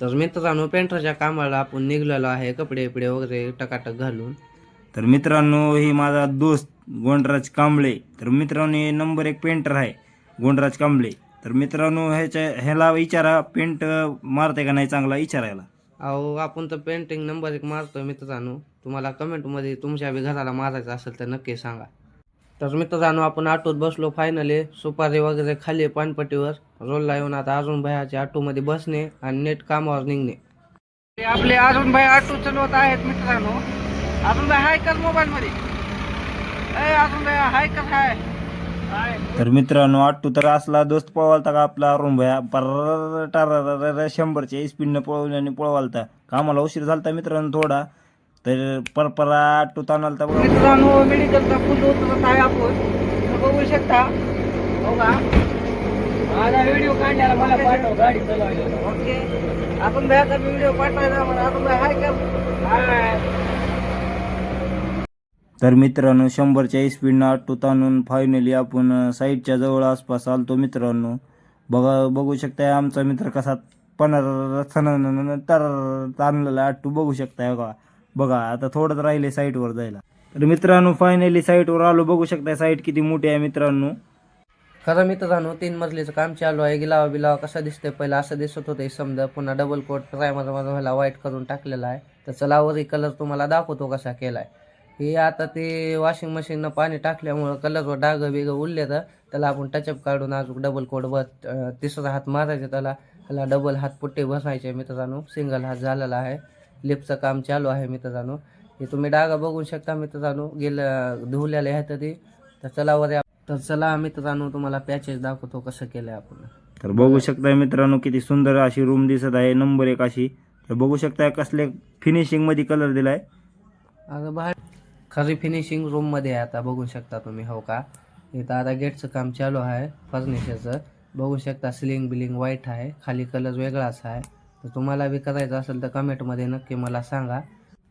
तर मित्रांनो पेंटरच्या कामाला आपण निघलेलो आहे कपडे बिपडे वगैरे टकाटक घालून. तर मित्रांनो ही माझा दोस्त गोंडराज कांबळे. तर मित्रांनो हे नंबर एक पेंटर आहे गोंडराज कांबळे. तर मित्रांनो ह्याच्या ह्याला विचारा पेंट मारते का नाही चांगला विचारायला? अहो आपण तर पेंटिंग नंबर एक मारतोय मित्रांनो. तुम्हाला कमेंटमध्ये तुमच्या बी घराला मारायचं असेल तर नक्की सांगा. तर मित्रांनो आपण ऑटोत बसलो फायनली सुपारी वगैरे खाली पानपट्टीवर. रोलला येऊन आता अजून भयाच्या ऑटोमध्ये बसणे आणि नेट कामावर निघणे. आपले अजून भाई ऑटो चालवत आहेत मित्रांनो. अजून भाई हाय कर मोबाईल मध्ये? अजून भाई हाय कर हाय? तर मित्रांनो आट्टू तर असला दोस्त पळवालता का आपला अरुण भया? पर शंभरच्या स्पीडनं पळवल्याने पळवालता. कामाला उशीर झालता मित्रांनो थोडा. तर परपरा आट्टू ताणालता बघा. मित्रांनो मेडिकलचा फुल उतरत आहे आपण? तर बघू शकता. हो का? माझा व्हिडिओ काढण्याला मला पाठव गाडी चालवायला. ओके. आपण व्हिडिओ पाठवायचा मला आपण हाय कर हाय तर मित्रांनो शंभरच्या स्पीडनं आट्टू ताणून फायनली आपण साईडच्या जवळ आसपास आलतो मित्रांनो. बघा बघू शकताय आमचा मित्र कसा पन्नास तर ताणलेला आट्टू बघू शकताय बघा बघा आता थोडंच राहिले साईटवर जायला. तर मित्रांनो फायनली साईटवर आलो. बघू शकताय साईट किती मोठी आहे मित्रांनो. खरं मित्रांनो तीन मजलीचं काम चालू आहे. गिलावा बिलावा कसा दिसतोय? पहिला असं दिसत होतं समजा पुन्हा डबल कोट प्रायमर माझा व्हाईट करून टाकलेला आहे. तर चलावरही कलर तुम्हाला दाखवतो कसा केला आहे हे आता ते वॉशिंग मशीननं पाणी टाकल्यामुळं कलरवर डाग बिग उरले तर त्याला आपण टचअप काढून अजून डबल कोट बस तिसरा हात मारायचा त्याला. त्याला डबल हात पुट्टे बसायचे मित्रांनो. सिंगल हात झालेला आहे. लिपचं काम चालू आहे मित्रांनो. हे तुम्ही डागा बघू शकता मित्रांनो. गेलं धुवलेले आहेत ते. तर चला वर तर चला मित्रांनो तुम्हाला पॅचेस दाखवतो कसं केलंय आपण. तर बघू शकताय मित्रांनो किती सुंदर अशी रूम दिसत आहे नंबर एक अशी. तर बघू शकताय कसले फिनिशिंगमध्ये कलर दिलाय. आता बाहेर खरी फिनिशिंग रूममध्ये आहे आता बघू शकता तुम्ही हो का? इथं आता गेटचं काम चालू आहे फर्निचरचं बघू शकता सिलिंग बिलिंग व्हाईट आहे खाली कलर वेगळाच आहे. तर तुम्हाला बी करायचं असेल तर कमेंटमध्ये नक्की मला सांगा.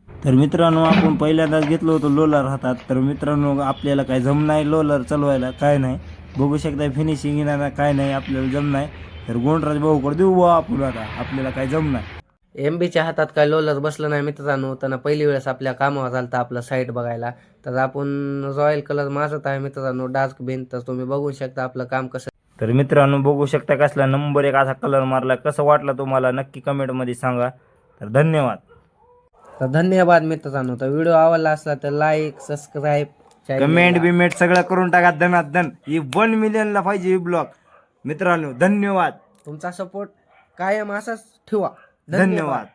तर मित्रांनो आपण पहिल्यांदाच घेतलो होतो लोलर हातात. तर मित्रांनो आपल्याला काय जम नाही लोलर चालवायला काय नाही. बघू शकता फिनिशिंग येणार काय नाही आपल्याला जम नाही. तर गोंडराज भाऊकडे देऊ बुवा आपण आता. आपल्याला काय जम नाही. एम बीच्या हातात काय लोलर बसलं नाही मित्रांनो. त्यांना पहिली वेळेस आपल्या कामावर आलं आपलं साईट बघायला. तर आपण रॉयल कलर मारत आहे मित्रांनो डार्क बिन तर तुम्ही बघू शकता आपलं काम कसं तर मित्रांनो बघू शकता कसला नंबर एक असा कलर मारला. कसं वाटलं तुम्हाला? नक्की कमेंटमध्ये सांगा. तर धन्यवाद. तर धन्यवाद मित्रांनो. तर व्हिडिओ आवडला असला तर लाईक सबस्क्राईब कमेंट बिमेंट सगळं करून टाका धनात धन. ही वन मिलियनला पाहिजे ही ब्लॉग मित्रांनो धन्यवाद. तुमचा सपोर्ट कायम असाच ठेवा. धन्यवाद.